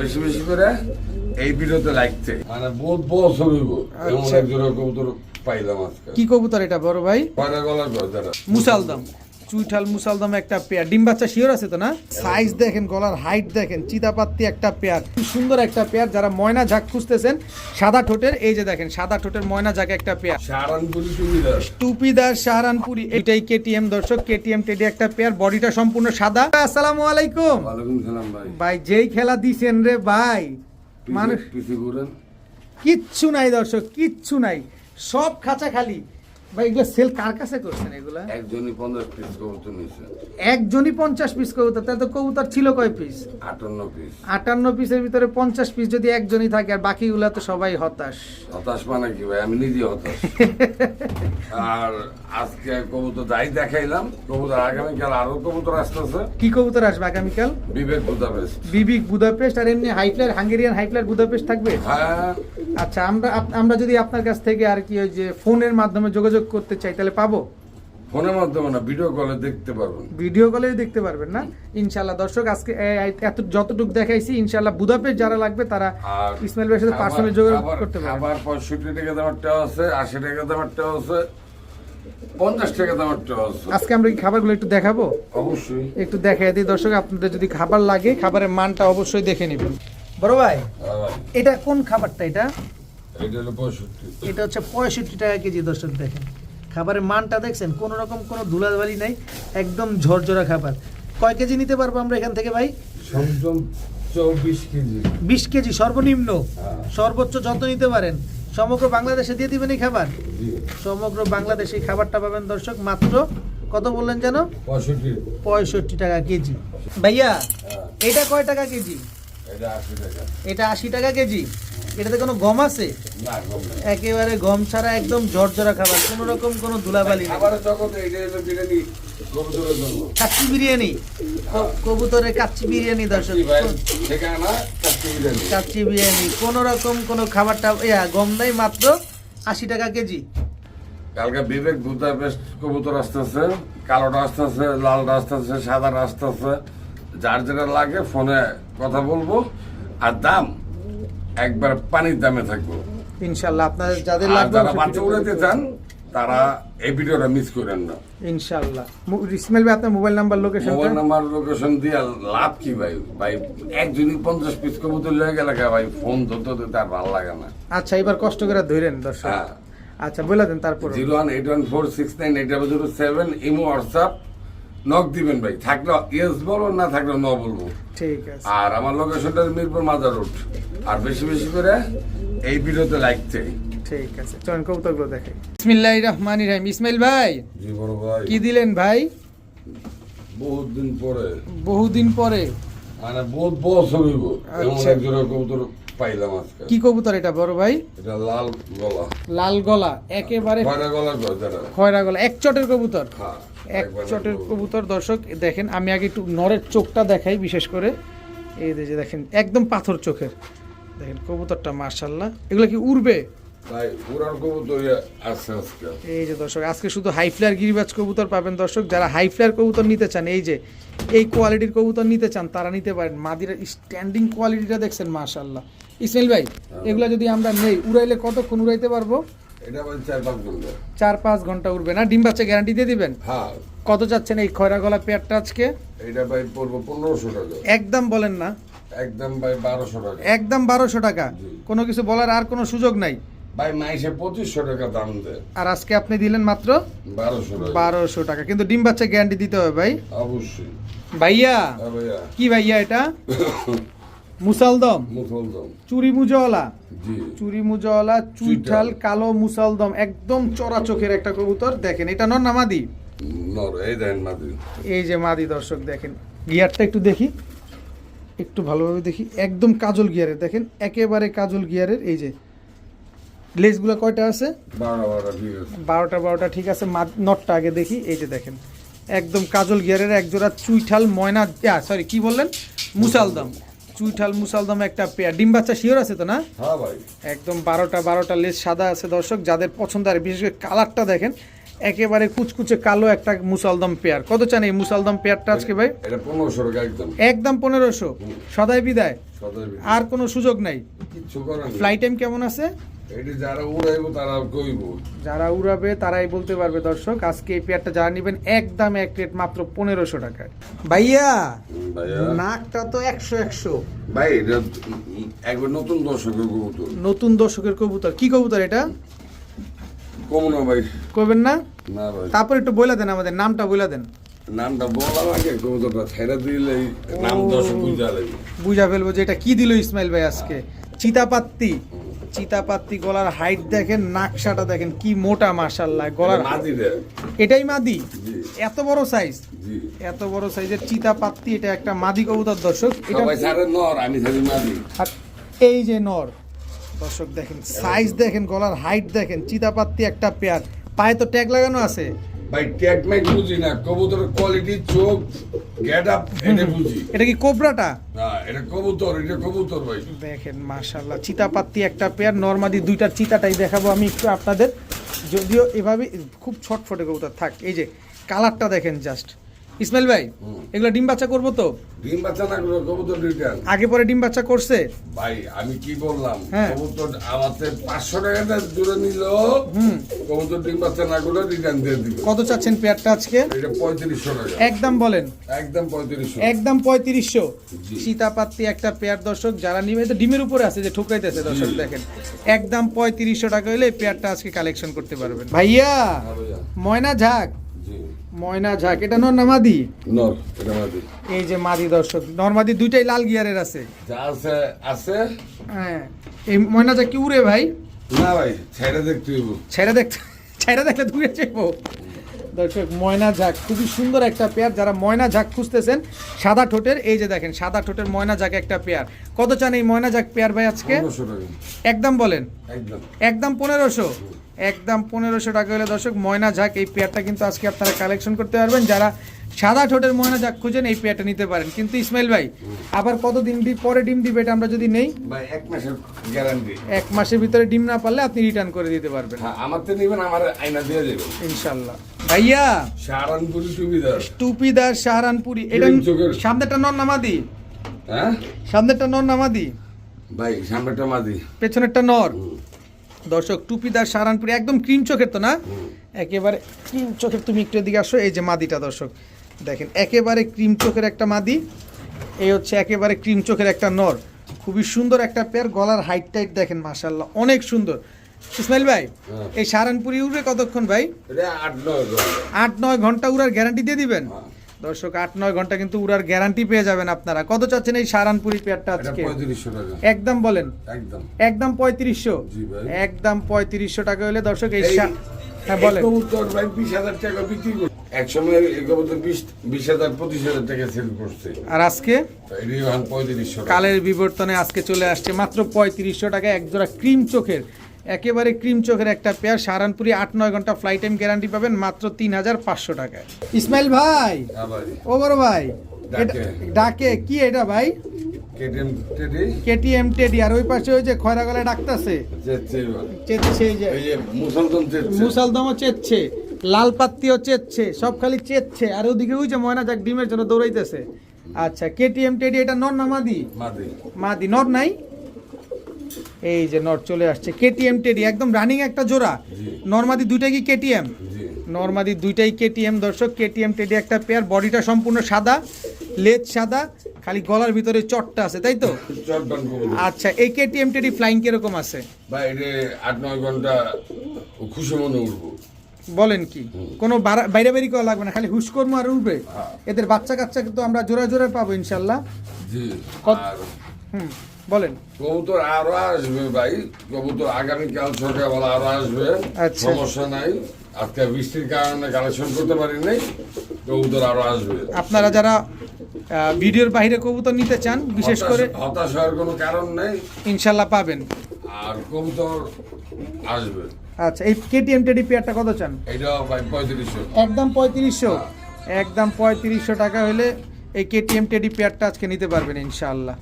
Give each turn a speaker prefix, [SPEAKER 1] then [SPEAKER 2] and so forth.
[SPEAKER 1] বেশি বেশি করে এই ভিডিওতে লাগছে মানে বহুত বছর হইব এমন একজনের কবুতর পাইলাম আজকে।
[SPEAKER 2] কি কবুতর এটা বড় ভাই?
[SPEAKER 1] কয়টা গলার গজারা
[SPEAKER 2] মুসালদম চুইঠাল মুসালদম একটা পেয়ার। ডিম বাচ্চা শিওর আছে তো না? সাইজ দেখেন গলার হাইট দেখেন চিতাপাত্তি একটা পেয়ার। খুব সুন্দর একটা পেয়ার যারা ময়না ঝাক খুঁজতেছেন সাদা ঠোঁটের এই যে দেখেন সাদা ঠোঁটের ময়না ঝাক একটা পেয়ার। টুপিদার সাহারানপুরি এটাই কেটিএম দর্শক কেটিএম টেডি একটা পেয়ার বডিটা সম্পূর্ণ সাদা। আসসালামু আলাইকুম।
[SPEAKER 1] ভাই।
[SPEAKER 2] ভাই যেই খেলা দিছেন রে ভাই মানুষ কিচ্ছু নাই দর্শক কিচ্ছু নাই। সব খাঁচা খালি। ভাই এগুলো সেল কার কাছে করছেন এগুলা?
[SPEAKER 1] একজনই পিস কবুতর নিছে।
[SPEAKER 2] একজনই পঞ্চাশ পিস কবুতর তাহলে তো কবুতর ছিল কয় পিস
[SPEAKER 1] আটান্ন পিস
[SPEAKER 2] আটান্ন পিসের ভিতরে পঞ্চাশ পিস যদি একজনই থাকে আর বাকিগুলা তো সবাই হতাশ।
[SPEAKER 1] হতাশ মানে কি ভাই? আমি নিজে হতাশ। আর আজকে কবুতর দেখাইলাম কবুতর আগামীকাল আরও কবুতর আসতেছে।
[SPEAKER 2] কি কবুতর আসবে আগামীকাল?
[SPEAKER 1] বিবেক বুদাপেস্ট।
[SPEAKER 2] বিবিক বুদাপেস্ট আর এমনি হাইফ্লার হাঙ্গেরিয়ান হাইফ্লার বুদাপেস্ট থাকবে?
[SPEAKER 1] হ্যাঁ।
[SPEAKER 2] আচ্ছা আমরা আমরা যদি আপনার কাছ থেকে আর কি ওই যে ফোনের মাধ্যমে যোগাযোগ করতে চাই তাহলে পাবো?
[SPEAKER 1] ফোনের মাধ্যমে না ভিডিও কলে দেখতে পারবেন।
[SPEAKER 2] ভিডিও কলেই দেখতে পারবেন না? ইনশাল্লাহ দর্শক আজকে এত যতটুকু দেখাইছি ইনশাল্লাহ বুদাপেস্ট যারা লাগবে তারা ইসমাইল ভাইয়ের সাথে পার্সোনালি যোগাযোগ করতে পারবে
[SPEAKER 1] খাবার পঁয়ষট্টি টাকা দামেরটাও আছে আশি টাকা দামেরটাও আছে পঞ্চাশ টাকা দামেরটাও আছে।
[SPEAKER 2] আজকে আমরা কি খাবারগুলো একটু দেখাবো?
[SPEAKER 1] অবশ্যই।
[SPEAKER 2] একটু দেখাই দিই দর্শক আপনাদের যদি খাবার লাগে খাবারের মানটা অবশ্যই দেখে নেবেন। বড় ভাই
[SPEAKER 1] হ্যাঁ
[SPEAKER 2] এটা কোন খাবারটা এটা? এটা হচ্ছে পঁয়ষট্টি টাকা কেজি দর্শক দেখেন। খাবারের মানটা দেখছেন? কোনো রকম কোনো ধুলাবালি নাই একদম ঝরঝরা খাবার। কয় কেজি নিতে পারব আমরা এখান থেকে ভাই? বিশ কেজি সর্বনিম্ন।
[SPEAKER 1] হ্যাঁ।
[SPEAKER 2] সর্বোচ্চ যত নিতে পারেন। সমগ্র বাংলাদেশে দিয়ে দিবেন এই খাবার? সমগ্র বাংলাদেশে এই খাবারটা পাবেন দর্শক মাত্র কত বললেন যেন?
[SPEAKER 1] পঁয়ষট্টি।
[SPEAKER 2] টাকা কেজি। ভাইয়া
[SPEAKER 1] হ্যাঁ,
[SPEAKER 2] এটা কয় টাকা কেজি?
[SPEAKER 1] এটা আশি টাকা
[SPEAKER 2] কেজি? এটাতে কোনো গম আছে। একেবারে গম ছাড়া একদম ঝরঝরা খাবার কোনো রকম কোনো ধুলাবালি কাচ্চি বিরিয়ানি? কবুতরের কাচ্চি বিরিয়ানি দর্শক।
[SPEAKER 1] কাচ্চি বিরিয়ানি।
[SPEAKER 2] কোন রকম কোনো খাবারটা ইয়া গম নাই মাত্র আশি টাকা কেজি।
[SPEAKER 1] কালকে বিবেক বুদাপেস্ট কবুতর আসতেছে কালোটা আসতেছে লালটা আসতেছে সাদাটা আসতেছে। যার যেটা লাগে ফোনে কথা বলব। আর দাম? একবার পানির দামে থাকব।
[SPEAKER 2] ইনশাল্লাহ আপনাদের যাদের লাগবে
[SPEAKER 1] যারা বাচ্চা উড়াতে চান তারা এই ভিডিওটা মিস করেন না।
[SPEAKER 2] ইনশাল্লাহ। ইসমাইল ভাই আপনার mobile number location
[SPEAKER 1] mobile number location দিয়ে লাভ কি ভাই? ভাই একজনই পঞ্চাশ পিস কবুতর লেগে গেলে ভাই ফোন ধরতে ধরতে আর ভালো লাগে না।
[SPEAKER 2] আচ্ছা এবার কষ্ট করে ধরেন দর্শক।
[SPEAKER 1] হ্যাঁ।
[SPEAKER 2] আচ্ছা বলে দেন তারপর।
[SPEAKER 1] Zero one eight one four six nine eight double zero seven imo WhatsApp. Knock দিবেন ভাই থাকলে ইয়েস বলব না থাকলে ন বলব।
[SPEAKER 2] ঠিক আছে।
[SPEAKER 1] আর আমার লোকেশনটা মিরপুর মাজার রোড আর বেশি বেশি করে এই ভিডিওতে লাইক চাই
[SPEAKER 2] ঠিক আছে চলেন কবুতরগুলো দেখে বিসমিল্লাহ রহমান রহিম। ইসমাইল ভাই
[SPEAKER 1] জি বড় ভাই।
[SPEAKER 2] কি দিলেন ভাই?
[SPEAKER 1] বহুত দিন পরে।
[SPEAKER 2] বহুদিন পরে।
[SPEAKER 1] মানে বহুত বছর হইব এমন
[SPEAKER 2] আচ্ছা।
[SPEAKER 1] কবুতর পাইলাম আজকে।
[SPEAKER 2] কি কবুতর এটা বড় ভাই?
[SPEAKER 1] এটা লাল গলা।
[SPEAKER 2] লাল গলা একেবারে
[SPEAKER 1] কয়টা গলা
[SPEAKER 2] খয়রা গলা এক চটের কবুতর?
[SPEAKER 1] হ্যাঁ
[SPEAKER 2] এক চটের
[SPEAKER 1] কবুতর।
[SPEAKER 2] দর্শক দেখেন আমি আগে একটু নরের চোখটা দেখাই বিশেষ করে। এই যে দেখেন একদম পাথর চোখের। দেখেন কবুতরটা মার্শাল্লাহ এগুলো কি উড়বে? এই যে দর্শক আজকে শুধু হাই ফ্লায়ার গিরিবাজ কবুতর পাবেন দর্শক। যারা হাই ফ্লায়ার কবুতর নিতে চান এই যে এই কোয়ালিটির কবুতর নিতে চান তারা নিতে পারেন। মাদিরা স্ট্যান্ডিং কোয়ালিটিটা দেখছেন মার্শাল্লাহ ইসমাইল ভাই এগুলো যদি আমরা নেই উড়াইলে কতক্ষণ উড়াইতে পারব?
[SPEAKER 1] চার পাঁচ
[SPEAKER 2] ঘণ্টা। উড়বে না? ডিম বাচ্চা গ্যারান্টি দিয়ে দিবেন?
[SPEAKER 1] হ্যাঁ।
[SPEAKER 2] কত যাচ্ছেন এই খয়রা গলা পেয়ারটা আজকে?
[SPEAKER 1] এটা ভাই পড়ব পনেরোশো টাকা।
[SPEAKER 2] একদম বলেন না।
[SPEAKER 1] একদম ভাই বারোশো টাকা।
[SPEAKER 2] একদম বারোশো টাকা। কোনো কিছু বলার আর কোনো সুযোগ নাই।
[SPEAKER 1] ভাই মাইসে পঁচিশশো টাকা দাম দেয়।
[SPEAKER 2] আর আজকে আপনি দিলেন মাত্র?
[SPEAKER 1] বারোশো টাকা।
[SPEAKER 2] বারোশো টাকা। কিন্তু ডিম বাচ্চা গ্যারান্টি দিতে হবে ভাই।
[SPEAKER 1] অবশ্যই।
[SPEAKER 2] ভাইয়া
[SPEAKER 1] হ্যাঁ ভাইয়া।
[SPEAKER 2] কি ভাইয়া এটা? মুসালদম।
[SPEAKER 1] মুসলদম।
[SPEAKER 2] চুরি মুজওয়ালা চুরি মুজওয়ালা চুইঠাল। কালো মুসালদম একদম চড়া চোখের একটা কবুতর। দেখেন এটা নর না মাদি?
[SPEAKER 1] নর এই
[SPEAKER 2] যে মাদি দর্শক দেখেন গিয়ারটা একটু দেখি। একটু ভালোভাবে দেখি। একদম কাজল গিয়ারের দেখেন একেবারে কাজল গিয়ারের। এই যে লেজগুলো কয়টা আছে? বারোটা বারোটা ঠিক আছে। নটটা আগে দেখি। এই যে দেখেন একদম কাজল গিয়ারের একজোড়া চুইঠাল ময়না সরি কি বললেন? মুসালদম। চুইঠাল মুসালদম একটা পেয়ার। ডিম বাচ্চা শিওর আছে তো না?
[SPEAKER 1] হ্যাঁ ভাই।
[SPEAKER 2] একদম বারোটা বারোটা লেজ সাদা আছে দর্শক যাদের পছন্দ আর বিশেষ করে কালারটা দেখেন একেবারে কুচকুচে কালো একটা মুসালদম পেয়ার। কত চান এই মুসালদম পেয়ারটা আজকে ভাই?
[SPEAKER 1] একদম।
[SPEAKER 2] পনেরোশো। সদাই বিদায়। আর কোনো সুযোগ নাই?
[SPEAKER 1] কিচ্ছু করার নেই।
[SPEAKER 2] ফ্লাই টাইম কেমন আছে?
[SPEAKER 1] যারা
[SPEAKER 2] উড়াবে তারাই বলতে পারবে দর্শক আজকে এই পেয়ারটা যারা নেবেন একদম এক রেট মাত্র পনেরোশো টাকায়। ভাইয়া নাকটা তো একশো একশো।
[SPEAKER 1] ভাই নতুন দর্শকের কবুতর।
[SPEAKER 2] নতুন দর্শকের কবুতর। কি কবুতর এটা?
[SPEAKER 1] কম না ভাই।
[SPEAKER 2] করবেন না?
[SPEAKER 1] না ভাই।
[SPEAKER 2] তারপর একটু বলে দেন আমাদের নামটা বলে দেন।
[SPEAKER 1] নামটা বলা লাগে কবুতরটা ছেড়ে দিলে নাম দর্শক বুঝা লাগবে।
[SPEAKER 2] বুঝা ফেলব যে এটা কি দিল ইসমাইল ভাই আজকে। চিতাপাত্তি। চিতাপাত্তি গলার হাইট দেখেন নাকশাটা দেখেন কি মোটা মাশাল্লাহ গলার এটাই মাদি? এত বড় সাইজ এত বড় সাইজের চিতাপাত্তি এটা একটা মাদি কবুতর দর্শক। এটা
[SPEAKER 1] আমি মাদি।
[SPEAKER 2] আর এই যে নর দর্শক দেখেন সাইজ দেখেন গলার হাইট দেখেন চিতাপাত্তি একটা পেয়ার। পায়ে তো ট্যাগ লাগানো আছে।
[SPEAKER 1] ভাই ট্যাগ ম্যাগ বুঝি না কবুতরের কোয়ালিটি চোখ গেট আপ এটা বুঝি।
[SPEAKER 2] এটা কি কোবরাটা?
[SPEAKER 1] হ্যাঁ এটা কবুতর এটা কবুতর ভাই।
[SPEAKER 2] দেখেন মাশাল্লাহ চিতাপাত্তি একটা পেয়ার। নর্মাদি দুইটার চিতাটাই দেখাবো আমি একটু আপনাদের। যদিও এভাবে খুব ছটফটে কবুতর। থাক এই যে কালারটা দেখেন জাস্ট ইসমাইল ভাই। এগুলো ডিম বাচ্চা করব তো?
[SPEAKER 1] ডিম বাচ্চা না করে কবুতর রিটার্ন
[SPEAKER 2] আগে পরে ডিম বাচ্চা করছে?
[SPEAKER 1] ভাই আমি কি বললাম?
[SPEAKER 2] হ্যাঁ।
[SPEAKER 1] কবুতর আমাদের পাঁচশো টাকাটা দূরে নিল। কবুতর ডিম বাচ্চা না করে রিটার্ন দিয়ে দিবে।
[SPEAKER 2] কত চাচ্ছেন পেয়ারটা আজকে?
[SPEAKER 1] এটা পঁয়ত্রিশশো টাকা।
[SPEAKER 2] একদম বলেন।
[SPEAKER 1] একদম পঁয়ত্রিশশো।
[SPEAKER 2] একদম পঁয়ত্রিশশো।
[SPEAKER 1] জি।
[SPEAKER 2] সীতাপাত্তি একটা পেয়ার দর্শক যারা নিবে তো ডিমের উপরে আছে যে ঠুকরাইতেছে দর্শক দেখেন। একদম পঁয়ত্রিশশো টাকা হলে এই পেয়ারটা আজকে কালেকশন করতে পারবেন। ভাইয়া ময়না ঝাক ময়না ঝাক এটা নর না মাদি?
[SPEAKER 1] নর এটা মাদি।
[SPEAKER 2] এই যে মাদি দর্শক নর্মাদি দুইটাই লাল গিয়ারের আছে।
[SPEAKER 1] যা আছে আছে।
[SPEAKER 2] হ্যাঁ এই ময়না ঝাক কি উড়ে ভাই?
[SPEAKER 1] না ভাই ছেড়ে দেখতে হইব।
[SPEAKER 2] ছেড়ে দেখতে ছেড়ে দেখলে দূরে যাব দর্শক ময়না ঝাক খুবই সুন্দর একটা পেয়ার। যারা ময়না ঝাক খুঁজতেছেন সাদা ঠোঁটের এই যে দেখেন সাদা ঠোঁটের ময়না ঝাক একটা পেয়ার। কত চান এই ময়না ঝাক পেয়ার ভাই আজকে? একদম বলেন।
[SPEAKER 1] একদম।
[SPEAKER 2] একদম পনেরোশো? একদম পনেরোশো টাকা হলে দর্শক ময়না ঝাক এই পেয়ারটা কিন্তু আজকে আপনারা কালেকশন করতে পারবেন। যারা সাদা ঠোঁটের ময়না ঝাক খুঁজেন এই পেয়ারটা নিতে পারেন। কিন্তু ইসমাইল ভাই আবার কতদিন পরে ডিম দিবে এটা আমরা যদি নেই?
[SPEAKER 1] এক মাসের গ্যারান্টি
[SPEAKER 2] এক মাসের ভিতরে ডিম না পারলে আপনি রিটার্ন করে দিতে পারবেন।
[SPEAKER 1] হ্যাঁ আমার তো নিবেন আমার আয়না দিয়ে দেবেন।
[SPEAKER 2] ইনশাল্লাহ ভাইয়া
[SPEAKER 1] সাহারানপুরি সুবিধা
[SPEAKER 2] টুপিদার শাহরানপুরি এটা? সামনেটা নর নামাদি
[SPEAKER 1] হ্যাঁ?
[SPEAKER 2] সামনেরটা নর নামাদি
[SPEAKER 1] ভাই সামনেটা মাদি।
[SPEAKER 2] পেছনেরটা নর? দর্শক টুপিদার শাহরানপুরি একদম ক্রিম চোখের তো না একেবারে ক্রিম চোখের তুমি একটু এদিকে আসো এই যে মাদিটা দর্শক দেখেন একেবারে ক্রিম চোখের একটা মাদি এই হচ্ছে একেবারে ক্রিম চোখের একটা নর খুবই সুন্দর একটা পেয়ার গলার হাইট টাইট দেখেন মাশাল্লাহ অনেক সুন্দর ইসমাইল ভাই
[SPEAKER 1] হ্যাঁ।
[SPEAKER 2] এই শাহরানপুরি উড়ে কতক্ষণ ভাই
[SPEAKER 1] আট নয় ঘণ্টা।
[SPEAKER 2] আট নয় ঘণ্টা উড়ার গ্যারান্টি দিয়ে দিবেন
[SPEAKER 1] হ্যাঁ।
[SPEAKER 2] দর্শক আট নয় ঘণ্টা কিন্তু উড়ার গ্যারান্টি পেয়ে যাবেন আপনারা। কত চাচ্ছেন এই সারানপুরি পেয়ারটা আজকে? একদম বলেন।
[SPEAKER 1] একদম।
[SPEAKER 2] একদম পঁয়ত্রিশশো? একদম পঁয়ত্রিশশো টাকা হলে দর্শক এই হ্যাঁ বলেন।
[SPEAKER 1] বিশ হাজার টাকা বিক্রি বিশ হাজার পঁচিশ হাজার টাকা সেল করছে।
[SPEAKER 2] আর আজকে? কালের বিবর্তনে আজকে চলে আসছে মাত্র পঁয়ত্রিশশো টাকা এক জোড়া ক্রিম চোখের। একেবারে ক্রিম চোখের একটা পেয়ার। সারানপুরি আট নয় ঘণ্টা ফ্লাইট টাইম গ্যারান্টি পাবেন মাত্র তিন হাজার পাঁচশো টাকায়। ইসমাইল ভাই!
[SPEAKER 1] আবার
[SPEAKER 2] ও বড় ভাই।
[SPEAKER 1] ডাকে।
[SPEAKER 2] কি এটা ভাই?
[SPEAKER 1] KTM teddy?
[SPEAKER 2] আর ওই পাশে ওই যে খয়রা গলায় ডাকতেছে।
[SPEAKER 1] চেচ্ছে
[SPEAKER 2] চেচ্ছে মুসালদমও লাল পাত্তিও চেচ্ছে। সব খালি চেচ্ছে। আর ওদিকে ওই যে ময়না যাক ডিমের জন্য দৌড়াইতেছে। আচ্ছা কেটিএম টেডি এটা নর না মাদি?
[SPEAKER 1] মাদি।
[SPEAKER 2] মাদি। নর নাই? এই যে নর চলে আসছে। কেটিএম টেডি একদম রানিং একটা জোড়া। নর্মাদি দুইটাই কি কেটিএম নর্মাদি দুইটাই কেটিএম দর্শক কেটিএম টেডি একটা পেয়ার বডিটা সম্পূর্ণ সাদা লেজ সাদা খালি গলার ভিতরে চটটা আছে তাই তো? আচ্ছা এই কেটিএম টেডি ফ্লাইং কীরকম আছে?
[SPEAKER 1] ভাই এটা আট নয় ঘণ্টা খুশি মনে উঠবো।
[SPEAKER 2] বলেন কি? কোনো বাইরে বাইরে করা লাগবে না খালি হুশ করব আর উঠবে।
[SPEAKER 1] হ্যাঁ।
[SPEAKER 2] এদের বাচ্চা কাচ্চা কিন্তু আমরা জোড়া জোড়া পাবো ইনশাল্লাহ।
[SPEAKER 1] জি।
[SPEAKER 2] কত- হুম। বলেন।
[SPEAKER 1] কবুতর আরও আসবে ভাই। কবুতর আগামীকাল সকালবেলা আরও আসবে।
[SPEAKER 2] আচ্ছা।
[SPEAKER 1] সমস্যা নাই। আজকে বৃষ্টির কারণে কালেকশন করতে পারি নাই। কবুতর আরও আসবে।
[SPEAKER 2] আপনারা যারা ভিডিওর বাইরে কবুতর নিতে চান বিশেষ করে
[SPEAKER 1] হতাশ হওয়ার কোনো কারণ নেই।
[SPEAKER 2] ইনশাল্লাহ পাবেন।
[SPEAKER 1] আর কবুতর আসবে।
[SPEAKER 2] আচ্ছা এই কেটিএম টেডি পেয়ারটা কত চান?
[SPEAKER 1] এটা ভাই পঁয়ত্রিশশো।
[SPEAKER 2] একদম পঁয়ত্রিশশো। একদম পঁয়ত্রিশশো টাকা হলে এই কেটিএম টেডি পেয়ারটা আজকে নিতে পারবেন ইনশাআল্লাহ